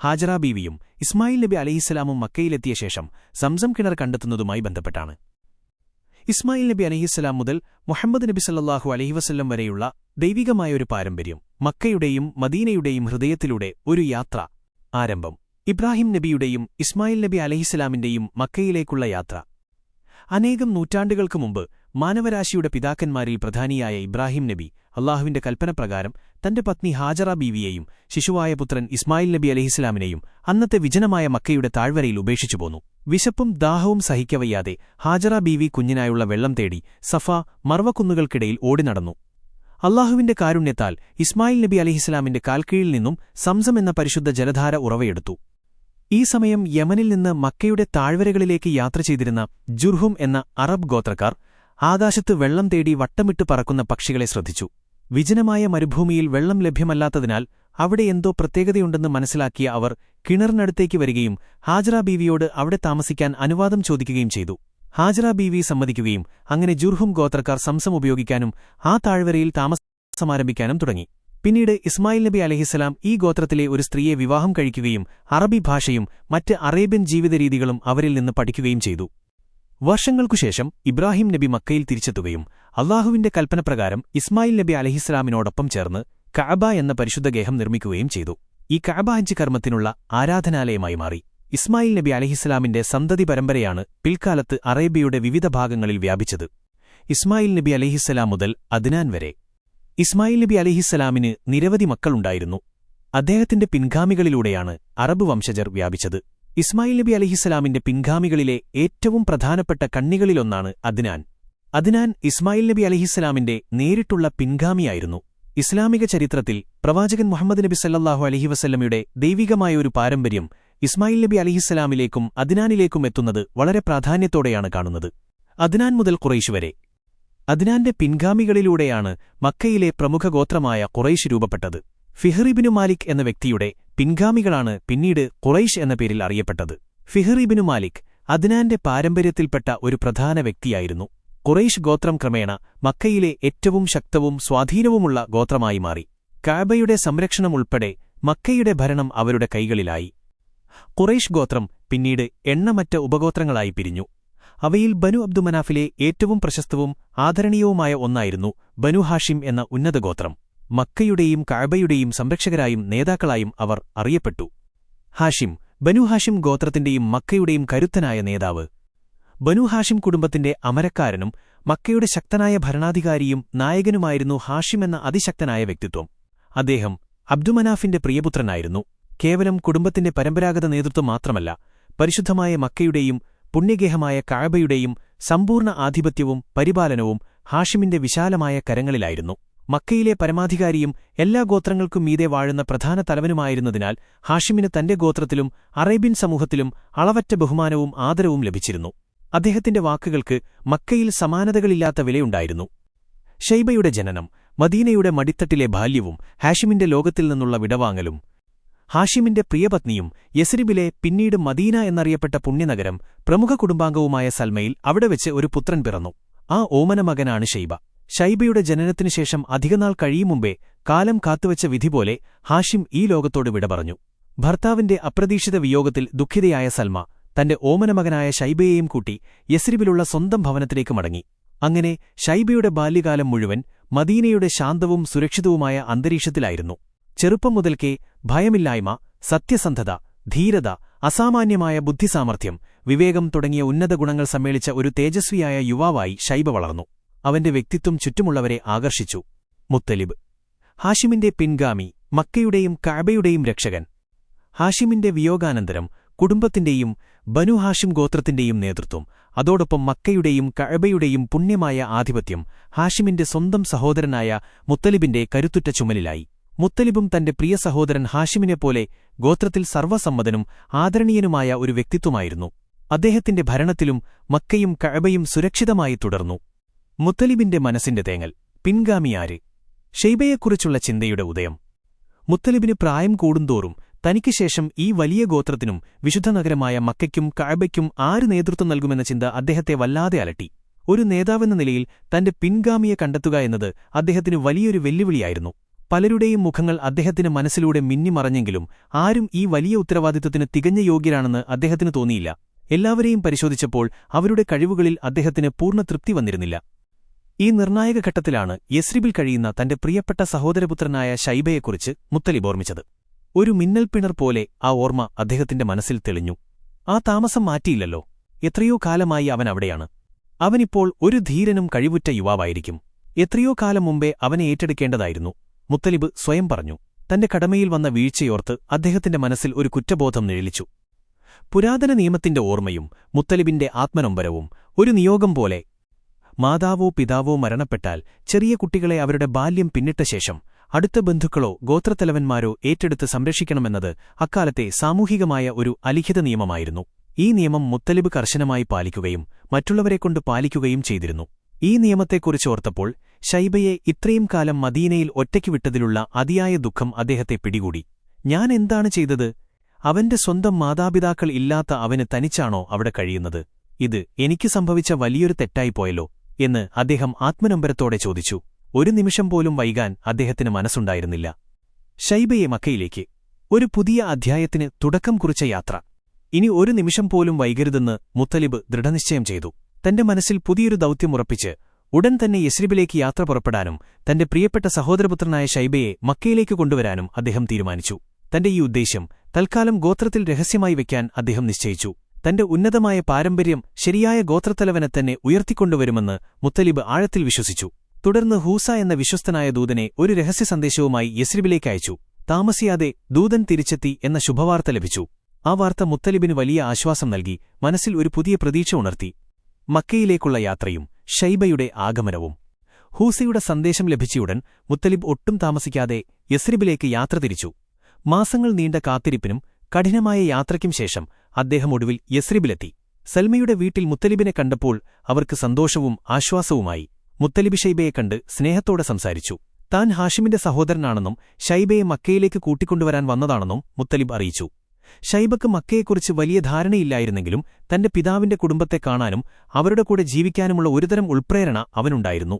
ഹാജറ ബീവിയും ഇസ്മായിൽ നബി അലഹിസ്സലാമും മക്കയിലെത്തിയ ശേഷം സംസം കിണർ കണ്ടെത്തുന്നതുമായി ബന്ധപ്പെട്ടാണ്. ഇസ്മായിൽ നബി അലഹിസ്സലാം മുതൽ മുഹമ്മദ് നബി സല്ലാഹു അലഹിവസ്ല്ലം വരെയുള്ള ദൈവികമായ ഒരു പാരമ്പര്യം മക്കയുടെയും മദീനയുടെയും ഹൃദയത്തിലൂടെ ഒരു യാത്ര ആരംഭം. ഇബ്രാഹിം നബിയുടെയും ഇസ്മായിൽ നബി അലഹിസ്സലാമിന്റെയും മക്കയിലേക്കുള്ള യാത്ര. അനേകം നൂറ്റാണ്ടുകൾക്ക് മുമ്പ് മാനവരാശിയുടെ പിതാക്കന്മാരിൽ പ്രധാനിയായ ഇബ്രാഹിം നബി അള്ളാഹുവിന്റെ കൽപ്പനപ്രകാരം തന്റെ പത്നി ഹാജറ ബീവിയെയും ശിശുവായ പുത്രൻ ഇസ്മായിൽ നബി അലഹിസ്ലാമിനെയും അന്നത്തെ വിജനമായ മക്കയുടെ താഴ്വരയിൽ ഉപേക്ഷിച്ചു പോന്നു. വിശപ്പും ദാഹവും സഹിക്കവയ്യാതെ ഹാജറ ബീവി കുഞ്ഞിനായുള്ള വെള്ളം തേടി സഫ മർവക്കുന്നുകൾക്കിടയിൽ ഓടി നടന്നു. അള്ളാഹുവിന്റെ കാരുണ്യത്താൽ ഇസ്മായിൽ നബി അലഹിസ്ലാമിന്റെ കാൽക്കീഴിൽ നിന്നും സംസം എന്ന പരിശുദ്ധ ജലധാര ഉറവയെടുത്തു. ഈ സമയം യമനിൽ നിന്ന് മക്കയുടെ താഴ്വരകളിലേക്ക് യാത്ര ചെയ്തിരുന്ന ജുർഹും എന്ന അറബ് ഗോത്രക്കാർ ആകാശത്ത് വെള്ളം തേടി വട്ടമിട്ട് പറക്കുന്ന പക്ഷികളെ ശ്രദ്ധിച്ചു. വിജനമായ മരുഭൂമിയിൽ വെള്ളം ലഭ്യമല്ലാത്തതിനാൽ അവിടെ എന്തോ പ്രത്യേകതയുണ്ടെന്ന് മനസ്സിലാക്കിയ അവർ കിണറിനടുത്തേക്ക് വരികയും ഹാജറ ബീവിയോട് അവിടെ താമസിക്കാൻ അനുവാദം ചോദിക്കുകയും ചെയ്തു. ഹാജറ ബീവി സമ്മതിക്കുകയും അങ്ങനെ ജുർഹും ഗോത്രക്കാർ സംസം ഉപയോഗിക്കാനും ആ താഴ്വരയിൽ താമസമാരംഭിക്കാനും തുടങ്ങി. പിന്നീട് ഇസ്മായിൽ നബി അലഹിസ്സലാം ഈ ഗോത്രത്തിലെ ഒരു സ്ത്രീയെ വിവാഹം കഴിക്കുകയും അറബി ഭാഷയും മറ്റ് അറേബ്യൻ ജീവിതരീതികളും അവരിൽ നിന്ന് പഠിക്കുകയും ചെയ്തു. വർഷങ്ങൾക്കുശേഷം ഇബ്രാഹിം നബി മക്കയിൽ തിരിച്ചെത്തുകയും അള്ളാഹുവിന്റെ കൽപ്പനപ്രകാരം ഇസ്മായിൽ നബി അലഹിസ്ലാമിനോടൊപ്പം ചേർന്ന് കഅബ എന്ന പരിശുദ്ധഗേഹം നിർമ്മിക്കുകയും ചെയ്തു. ഈ കഅബ ഹജ്ജ് കർമ്മത്തിനുള്ള ആരാധനാലയമായി മാറി. ഇസ്മായിൽ നബി അലഹിസ്ലാമിന്റെ സന്തതി പരമ്പരയാണ് പിൽക്കാലത്ത് അറേബ്യയുടെ വിവിധ ഭാഗങ്ങളിൽ വ്യാപിച്ചത്. ഇസ്മായിൽ നബി അലഹിസ്സലാം മുതൽ അദ്നാൻ വരെ. ഇസ്മായിൽ നബി അലഹിസ്സലാമിന് നിരവധി മക്കളുണ്ടായിരുന്നു. അദ്ദേഹത്തിന്റെ പിൻഗാമികളിലൂടെയാണ് അറബ് വംശജർ വ്യാപിച്ചത്. ഇസ്മായിൽ നബി അലഹിസ്സലാമിന്റെ പിൻഗാമികളിലെ ഏറ്റവും പ്രധാനപ്പെട്ട കണ്ണികളിലൊന്നാണ് അദ്നാൻ. അദ്നാൻ ഇസ്മായിൽ നബി അലഹിസ്സലാമിന്റെ നേരിട്ടുള്ള പിൻഗാമിയായിരുന്നു. ഇസ്ലാമിക ചരിത്രത്തിൽ പ്രവാചകൻ മുഹമ്മദ് നബി സല്ലാഹു അലഹി വസല്ലമയുടെ ദൈവികമായ ഒരു പാരമ്പര്യം ഇസ്മായിൽ നബി അലിഹിസ്സലാമിലേക്കും അദ്നാനിലേക്കും എത്തുന്നത് വളരെ പ്രാധാന്യത്തോടെയാണ് കാണുന്നത്. അദ്നാൻ മുതൽ കുറേശ് വരെ. അദ്നാന്റെ പിൻഗാമികളിലൂടെയാണ് മക്കയിലെ പ്രമുഖ ഗോത്രമായ കുറേശ് രൂപപ്പെട്ടത്. ഫിഹറിബിനു മാലിക് എന്ന വ്യക്തിയുടെ പിൻഗാമികളാണ് പിന്നീട് ഖുറൈഷ് എന്ന പേരിൽ അറിയപ്പെട്ടത്. ഫിഹറിബിനു മാലിക് അദ്നാന്റെ പാരമ്പര്യത്തിൽപ്പെട്ട ഒരു പ്രധാന വ്യക്തിയായിരുന്നു. ഖുറൈഷ് ഗോത്രം ക്രമേണ മക്കയിലെ ഏറ്റവും ശക്തവും സ്വാധീനവുമുള്ള ഗോത്രമായി മാറി. കാബയുടെ സംരക്ഷണമുൾപ്പെടെ മക്കയുടെ ഭരണം അവരുടെ കൈകളിലായി. ഖുറൈഷ് ഗോത്രം പിന്നീട് എണ്ണമറ്റ ഉപഗോത്രങ്ങളായി പിരിഞ്ഞു. അവയിൽ ബനു അബ്ദുമനാഫിലെ ഏറ്റവും പ്രശസ്തവും ആദരണീയവുമായ ഒന്നായിരുന്നു ബനു ഹാഷിം എന്ന ഉന്നതഗോത്രം മക്കയുടെയും കാബയുടെയും സംരക്ഷകരായും നേതാക്കളായും അവർ അറിയപ്പെട്ടു. ഹാഷിം ബനു ഹാഷിം ഗോത്രത്തിന്റെയും മക്കയുടെയും കരുത്തനായ നേതാവ്. ബനു ഹാഷിം കുടുംബത്തിന്റെ അമരക്കാരനും മക്കയുടെ ശക്തനായ ഭരണാധികാരിയും നായകനുമായിരുന്നു ഹാഷിം എന്ന അതിശക്തനായ വ്യക്തിത്വം. അദ്ദേഹം അബ്ദുമനാഫിന്റെ പ്രിയപുത്രനായിരുന്നു. കേവലം കുടുംബത്തിന്റെ പരമ്പരാഗത നേതൃത്വം മാത്രമല്ല പരിശുദ്ധമായ മക്കയുടെയും പുണ്യഗേഹമായ കാഴബയുടെയും സമ്പൂർണ ആധിപത്യവും പരിപാലനവും ഹാഷിമിന്റെ വിശാലമായ കരങ്ങളിലായിരുന്നു. മക്കയിലെ പരമാധികാരിയും എല്ലാ ഗോത്രങ്ങൾക്കും മീതെ വാഴുന്ന പ്രധാന തലവനുമായിരുന്നതിനാൽ ഹാഷിമിന് തന്റെ ഗോത്രത്തിലും അറേബ്യൻ സമൂഹത്തിലും അളവറ്റ ബഹുമാനവും ആദരവും ലഭിച്ചിരുന്നു. അദ്ദേഹത്തിന്റെ വാക്കുകൾക്ക് മക്കയിൽ സമാനതകളില്ലാത്ത വിലയുണ്ടായിരുന്നു. ഷെയ്ബയുടെ ജനനം മദീനയുടെ മടിത്തട്ടിലെ ബാല്യവും ഹാഷിമിന്റെ ലോകത്തിൽ നിന്നുള്ള വിടവാങ്ങലും ഹാഷിമിന്റെ പ്രിയപത്നിയും യസ്രിബിലെ പിന്നീട് മദീന എന്നറിയപ്പെട്ട പുണ്യനഗരം പ്രമുഖ കുടുംബാംഗവുമായ സൽമയിൽ അവിടെ വെച്ച് ഒരു പുത്രൻ പിറന്നു. ആ ഓമന മകനാണ് ഷൈബ ഷൈബയുടെ ജനനത്തിനുശേഷം അധികനാൾ കഴിയും മുമ്പേ കാലം കാത്തുവച്ച വിധിപോലെ ഹാഷിം ഈ ലോകത്തോട് വിട പറഞ്ഞു. ഭർത്താവിന്റെ അപ്രതീക്ഷിത വിയോഗത്തിൽ ദുഃഖിതയായ സൽമ തന്റെ ഓമനമകനായ ഷൈബയെയും കൂട്ടി യസ്രിബിലുള്ള സ്വന്തം ഭവനത്തിലേക്ക് മടങ്ങി. അങ്ങനെ ഷൈബയുടെ ബാല്യകാലം മുഴുവൻ മദീനയുടെ ശാന്തവും സുരക്ഷിതവുമായ അന്തരീക്ഷത്തിലായിരുന്നു. ചെറുപ്പം മുതൽക്കേ ഭയമില്ലായ്മ സത്യസന്ധത ധീരത അസാമാന്യമായ ബുദ്ധിസാമർഥ്യം വിവേകം തുടങ്ങിയ ഉന്നത ഗുണങ്ങൾ സമ്മേളിച്ച ഒരു തേജസ്വിയായ യുവാവായി ഷൈബ വളർന്നു. അവന്റെ വ്യക്തിത്വം ചുറ്റുമുള്ളവരെ ആകർഷിച്ചു. മുത്തലിബ്. ഹാഷിമിന്റെ പിൻഗാമി മക്കയുടെയും കാബയുടെയും രക്ഷകൻ. ഹാഷിമിന്റെ വിയോഗാനന്തരം കുടുംബത്തിന്റെയും ബനു ഹാഷിം ഗോത്രത്തിന്റെയും നേതൃത്വം. അതോടൊപ്പം മക്കയുടെയും കഴബയുടെയും പുണ്യമായ ആധിപത്യം ഹാഷിമിന്റെ സ്വന്തം സഹോദരനായ മുത്തലിബിന്റെ കരുത്തുറ്റ ചുമലിലായി. മുത്തലിബും തന്റെ പ്രിയ സഹോദരൻ ഹാഷിമിനെപ്പോലെ ഗോത്രത്തിൽ സർവസമ്മതനും ആദരണീയനുമായ ഒരു വ്യക്തിത്വമായിരുന്നു. അദ്ദേഹത്തിന്റെ ഭരണത്തിലും മക്കയും കഴബയും സുരക്ഷിതമായി തുടർന്നു. മുത്തലിബിന്റെ മനസ്സിന്റെ തേങ്ങൽ. പിൻഗാമിയാര് ഷെയ്ബയെക്കുറിച്ചുള്ള ചിന്തയുടെ ഉദയം. മുത്തലിബിന് പ്രായം കൂടുന്തോറും തനിക്ക് ശേഷം ഈ വലിയ ഗോത്രത്തിനും വിശുദ്ധ നഗരമായ മക്കയ്ക്കും കാബയ്ക്കും ആര് നേതൃത്വം നൽകുമെന്ന ചിന്ത അദ്ദേഹത്തെ വല്ലാതെ അലട്ടി. ഒരു നേതാവെന്ന നിലയിൽ തന്റെ പിൻഗാമിയെ കണ്ടെത്തുക എന്നത് അദ്ദേഹത്തിന് വലിയൊരു വെല്ലുവിളിയായിരുന്നു. പലരുടെയും മുഖങ്ങൾ അദ്ദേഹത്തിന് മനസ്സിലൂടെ മിന്നിമറഞ്ഞെങ്കിലും ആരും ഈ വലിയ ഉത്തരവാദിത്വത്തിന് തികഞ്ഞ യോഗ്യരാണെന്ന് അദ്ദേഹത്തിന് തോന്നിയില്ല. എല്ലാവരെയും പരിശോധിച്ചപ്പോൾ അവരുടെ കഴിവുകളിൽ അദ്ദേഹത്തിന് പൂർണ തൃപ്തി വന്നിരുന്നില്ല. ഈ നിർണായക ഘട്ടത്തിലാണ് യസ്രിബിൽ കഴിയുന്ന തന്റെ പ്രിയപ്പെട്ട സഹോദരപുത്രനായ ഷൈബയെക്കുറിച്ച് മുത്തലിബ് ഓർമ്മിച്ചത്. ഒരു മിന്നൽപ്പിണർ പോലെ ആ ഓർമ്മ അദ്ദേഹത്തിന്റെ മനസ്സിൽ തെളിഞ്ഞു. ആ താമസം മാറ്റിയില്ലല്ലോ. എത്രയോ കാലമായി അവൻ അവിടെയാണ്. അവനിപ്പോൾ ഒരു ധീരനും കഴിവുറ്റ യുവാവായിരിക്കും. എത്രയോ കാലം മുമ്പേ അവനെ ഏറ്റെടുക്കേണ്ടതായിരുന്നു. മുത്തലിബ് സ്വയം പറഞ്ഞു. തന്റെ കടമയിൽ വന്ന വീഴ്ചയോർത്ത് അദ്ദേഹത്തിന്റെ മനസ്സിൽ ഒരു കുറ്റബോധം നിഴലിച്ചു. പുരാതന നിയമത്തിന്റെ ഓർമ്മയും മുത്തലിബിന്റെ ആത്മനൊമ്പരവും ഒരു നിയോഗം പോലെ മാതാവോ പിതാവോ മരണപ്പെട്ടാൽ ചെറിയ കുട്ടികളെ അവരുടെ ബാല്യം പിന്നിട്ട ശേഷം അടുത്ത ബന്ധുക്കളോ ഗോത്രത്തലവന്മാരോ ഏറ്റെടുത്ത് സംരക്ഷിക്കണമെന്നത് അക്കാലത്തെ സാമൂഹികമായ ഒരു അലിഖിത നിയമമായിരുന്നു. ഈ നിയമം മുത്തലിബ് കർശനമായി പാലിക്കുകയും മറ്റുള്ളവരെക്കൊണ്ട് പാലിക്കുകയും ചെയ്തിരുന്നു. ഈ നിയമത്തെക്കുറിച്ചോർത്തപ്പോൾ ഷൈബയെ ഇത്രയും കാലം മദീനയിൽ ഒറ്റയ്ക്ക് വിട്ടതിലുള്ള അതിയായ ദുഃഖം അദ്ദേഹത്തെ പിടികൂടി. ഞാൻ എന്താണ് ചെയ്തത്? അവന്റെ സ്വന്തം മാതാപിതാക്കൾ ഇല്ലാത്ത അവന് തനിച്ചാണോ അവിടെ കഴിയുന്നത്? ഇത് എനിക്ക് സംഭവിച്ച വലിയൊരു തെറ്റായിപ്പോയല്ലോ എന്ന് അദ്ദേഹം ആത്മനമ്പരത്തോടെ ചോദിച്ചു. ഒരു നിമിഷം പോലും വൈകാൻ അദ്ദേഹത്തിന് മനസ്സുണ്ടായിരുന്നില്ല. ഷൈബയെ മക്കയിലേക്ക്. ഒരു പുതിയ അധ്യായത്തിന് തുടക്കം കുറിച്ച യാത്ര. ഇനി ഒരു നിമിഷം പോലും വൈകരുതെന്ന് മുത്തലിബ് ദൃഢനിശ്ചയം ചെയ്തു. തന്റെ മനസ്സിൽ പുതിയൊരു ദൗത്യമുറപ്പിച്ച് ഉടൻ തന്നെ യസ്രിബിലേക്ക് യാത്ര പുറപ്പെടാനും തന്റെ പ്രിയപ്പെട്ട സഹോദരപുത്രനായ ഷൈബയെ മക്കയിലേക്ക് കൊണ്ടുവരാനും അദ്ദേഹം തീരുമാനിച്ചു. തന്റെ ഈ ഉദ്ദേശ്യം തൽക്കാലം ഗോത്രത്തിൽ രഹസ്യമായി വയ്ക്കാൻ അദ്ദേഹം നിശ്ചയിച്ചു. തന്റെ ഉന്നതമായ പാരമ്പര്യം ശരിയായ ഗോത്രത്തലവനെ തന്നെ ഉയർത്തിക്കൊണ്ടുവരുമെന്ന് മുത്തലിബ് ആഴത്തിൽ വിശ്വസിച്ചു. തുടർന്ന് ഹൂസ എന്ന വിശ്വസ്തനായ ദൂതനെ ഒരു രഹസ്യ സന്ദേശവുമായി യസ്രിബിലേക്ക് അയച്ചു. താമസിയാതെ ദൂതൻ തിരിച്ചെത്തി എന്ന ശുഭവാർത്ത ലഭിച്ചു. ആ വാർത്ത മുത്തലിബിന് വലിയ ആശ്വാസം നൽകി മനസ്സിൽ ഒരു പുതിയ പ്രതീക്ഷ ഉണർത്തി. മക്കയിലേക്കുള്ള യാത്രയും ഷൈബയുടെ ആഗമനവും. ഹൂസയുടെ സന്ദേശം ലഭിച്ചയുടൻ മുത്തലിബ് ഒട്ടും താമസിക്കാതെ യസ്രിബിലേക്ക് യാത്ര തിരിച്ചു. മാസങ്ങൾ നീണ്ട കാത്തിരിപ്പിനും കഠിനമായ യാത്രയ്ക്കും ശേഷം അദ്ദേഹം ഒടുവിൽ യസ്രിബിലെത്തി. സൽമയുടെ വീട്ടിൽ മുത്തലിബിനെ കണ്ടപ്പോൾ അവർക്ക് സന്തോഷവും ആശ്വാസവുമായി മുത്തലിബ് ഷൈബയെ കണ്ട് സ്നേഹത്തോടെ സംസാരിച്ചു. താൻ ഹാഷിമിന്റെ സഹോദരനാണെന്നും ഷൈബയെ മക്കയിലേക്ക് കൂട്ടിക്കൊണ്ടുവരാൻ വന്നതാണെന്നും മുത്തലിബ് അറിയിച്ചു. ഷൈബക്ക് മക്കയെക്കുറിച്ച് വലിയ ധാരണയില്ലായിരുന്നെങ്കിലും തന്റെ പിതാവിന്റെ കുടുംബത്തെ കാണാനും അവരുടെ കൂടെ ജീവിക്കാനുമുള്ള ഒരുതരം ഉൾപ്രേരണ അവനുണ്ടായിരുന്നു.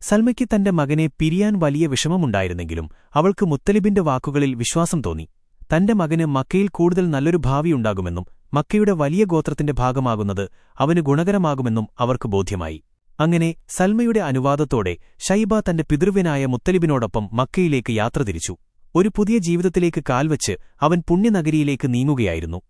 സൽമയ്ക്ക് തന്റെ മകനെ പിരിയാൻ വലിയ വിഷമമുണ്ടായിരുന്നെങ്കിലും അവൾക്ക് മുത്തലിബിന്റെ വാക്കുകളിൽ വിശ്വാസം തോന്നി. തന്റെ മകന് മക്കയിൽ കൂടുതൽ നല്ലൊരു ഭാവിയുണ്ടാകുമെന്നും മക്കയുടെ വലിയ ഗോത്രത്തിന്റെ ഭാഗമാകുന്നത് അവന് ഗുണകരമാകുമെന്നും അവർക്ക് ബോധ്യമായി. അങ്ങനെ സൽമയുടെ അനുവാദത്തോടെ ഷൈബ തന്റെ പിതൃവിനായ മുത്തലിബിനോടൊപ്പം മക്കയിലേക്ക് യാത്ര തിരിച്ചു. ഒരു പുതിയ ജീവിതത്തിലേക്ക് കാൽവച്ച് അവൻ പുണ്യനഗരിയിലേക്ക് നീങ്ങുകയായിരുന്നു.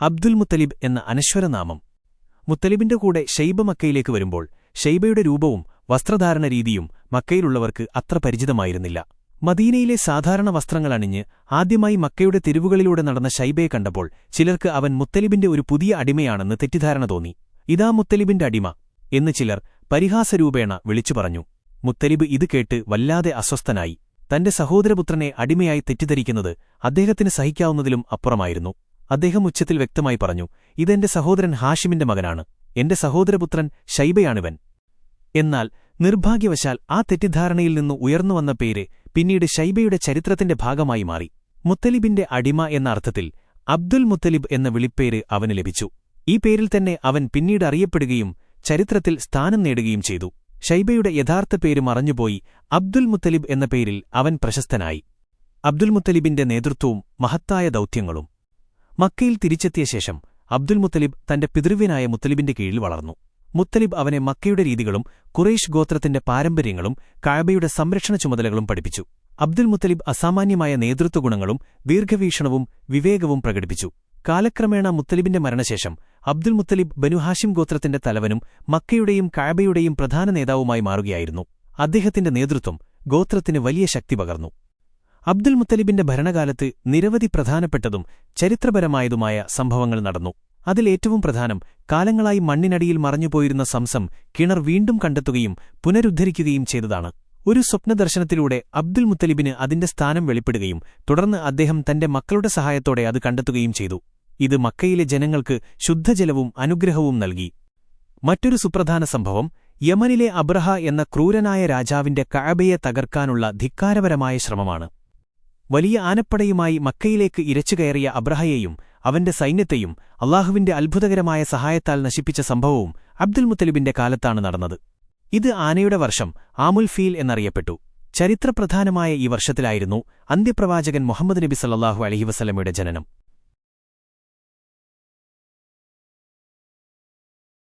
അബ്ദുൽ മുത്തലിബ് എന്ന അനശ്വരനാമം. മുത്തലിബിന്റെ കൂടെ ഷെയ്ബ മക്കയിലേക്ക് വരുമ്പോൾ ഷെയ്ബയുടെ രൂപവും വസ്ത്രധാരണ രീതിയും മക്കയിലുള്ളവർക്ക് അത്ര പരിചിതമായിരുന്നില്ല. മദീനയിലെ സാധാരണ വസ്ത്രങ്ങളണിഞ്ഞ് ആദ്യമായി മക്കയുടെ തെരുവുകളിലൂടെ നടന്ന ഷൈബയെ കണ്ടപ്പോൾ ചിലർക്ക് അവൻ മുത്തലിബിന്റെ ഒരു പുതിയ അടിമയാണെന്ന് തെറ്റിദ്ധാരണ തോന്നി. ഇതാ മുത്തലിബിന്റെ അടിമ എന്ന് ചിലർ പരിഹാസരൂപേണ വിളിച്ചു പറഞ്ഞു. മുത്തലിബ് ഇത് കേട്ട് വല്ലാതെ അസ്വസ്ഥനായി. തന്റെ സഹോദരപുത്രനെ അടിമയായി തെറ്റിദ്ധരിക്കുന്നത് അദ്ദേഹത്തിന് സഹിക്കാവുന്നതിലും അപ്പുറമായിരുന്നു. അദ്ദേഹം ഉച്ചത്തിൽ വ്യക്തമായി പറഞ്ഞു ഇതെന്റെ സഹോദരൻ ഹാഷിമിന്റെ മകനാണ്. എന്റെ സഹോദരപുത്രൻ ഷൈബയാണിവൻ എന്നാൽ നിർഭാഗ്യവശാൽ ആ തെറ്റിദ്ധാരണയിൽ നിന്ന് ഉയർന്നുവന്ന പേര് പിന്നീട് ഷൈബയുടെ ചരിത്രത്തിന്റെ ഭാഗമായി മാറി. മുത്തലിബിന്റെ അടിമ എന്ന അർത്ഥത്തിൽ അബ്ദുൽ മുത്തലിബ് എന്ന വിളിപ്പേര് അവന് ലഭിച്ചു. ഈ പേരിൽ തന്നെ അവൻ പിന്നീട് അറിയപ്പെടുകയും ചരിത്രത്തിൽ സ്ഥാനം നേടുകയും ചെയ്തു. ഷൈബയുടെ യഥാർത്ഥ പേര് മറഞ്ഞുപോയി അബ്ദുൽ മുത്തലിബ് എന്ന പേരിൽ അവൻ പ്രശസ്തനായി. അബ്ദുൽ മുത്തലിബിന്റെ നേതൃത്വവും മഹത്തായ ദൗത്യങ്ങളും. മക്കയിൽ തിരിച്ചെത്തിയ ശേഷം അബ്ദുൽ മുത്തലിബ് തന്റെ പിതൃവ്യനായ മുത്തലിബിന്റെ കീഴിൽ വളർന്നു. മുത്തലിബ് അവനെ മക്കയുടെ രീതികളും കുറേഷ് ഗോത്രത്തിന്റെ പാരമ്പര്യങ്ങളും കായബയുടെ സംരക്ഷണ ചുമതലകളും പഠിപ്പിച്ചു. അബ്ദുൽ മുത്തലിബ് അസാമാന്യമായ നേതൃത്വഗുണങ്ങളും ദീർഘവീക്ഷണവും വിവേകവും പ്രകടിപ്പിച്ചു. കാലക്രമേണ മുത്തലിബിന്റെ മരണശേഷം അബ്ദുൽ മുത്തലിബ് ബനുഹാഷിം ഗോത്രത്തിന്റെ തലവനും മക്കയുടെയും കായബയുടെയും പ്രധാന നേതാവുമായി മാറുകയായിരുന്നു. അദ്ദേഹത്തിന്റെ നേതൃത്വം ഗോത്രത്തിന് വലിയ ശക്തി പകർന്നു. അബ്ദുൽ മുത്തലിബിന്റെ ഭരണകാലത്ത് നിരവധി പ്രധാനപ്പെട്ടതും ചരിത്രപരമായതുമായ സംഭവങ്ങൾ നടന്നു. അതിലേറ്റവും പ്രധാനം കാലങ്ങളായി മണ്ണിനടിയിൽ മറഞ്ഞുപോയിരുന്ന സംസം കിണർ വീണ്ടും കണ്ടെത്തുകയും പുനരുദ്ധരിക്കുകയും ചെയ്തതാണ്. ഒരു സ്വപ്നദർശനത്തിലൂടെ അബ്ദുൽ മുത്തലിബിന് അതിന്റെ സ്ഥാനം വെളിപ്പെടുകയും തുടർന്ന് അദ്ദേഹം തന്റെ മക്കളുടെ സഹായത്തോടെ അത് കണ്ടെത്തുകയും ചെയ്തു. ഇത് മക്കയിലെ ജനങ്ങൾക്ക് ശുദ്ധജലവും അനുഗ്രഹവും നൽകി. മറ്റൊരു സുപ്രധാന സംഭവം യമനിലെ അബ്രഹ എന്ന ക്രൂരനായ രാജാവിന്റെ കഅബയെ തകർക്കാനുള്ള ധിക്കാരപരമായ ശ്രമമാണ്. വലിയ ആനപ്പടയുമായി മക്കയിലേക്ക് ഇരച്ചുകയറിയ അബ്രഹയെയും അവന്റെ സൈന്യത്തെയും അള്ളാഹുവിന്റെ അത്ഭുതകരമായ സഹായത്താൽ നശിപ്പിച്ച സംഭവവും അബ്ദുൽ മുത്തലിബിന്റെ കാലത്താണ് നടന്നത്. ഇത് ആനയുടെ വർഷം ആമുൽ ഫീൽ എന്നറിയപ്പെട്ടു. ചരിത്രപ്രധാനമായ ഈ വർഷത്തിലായിരുന്നു അന്ത്യപ്രവാചകൻ മുഹമ്മദ് നബി സല്ലാഹു അലഹി വസ്ലമയുടെ ജനനം.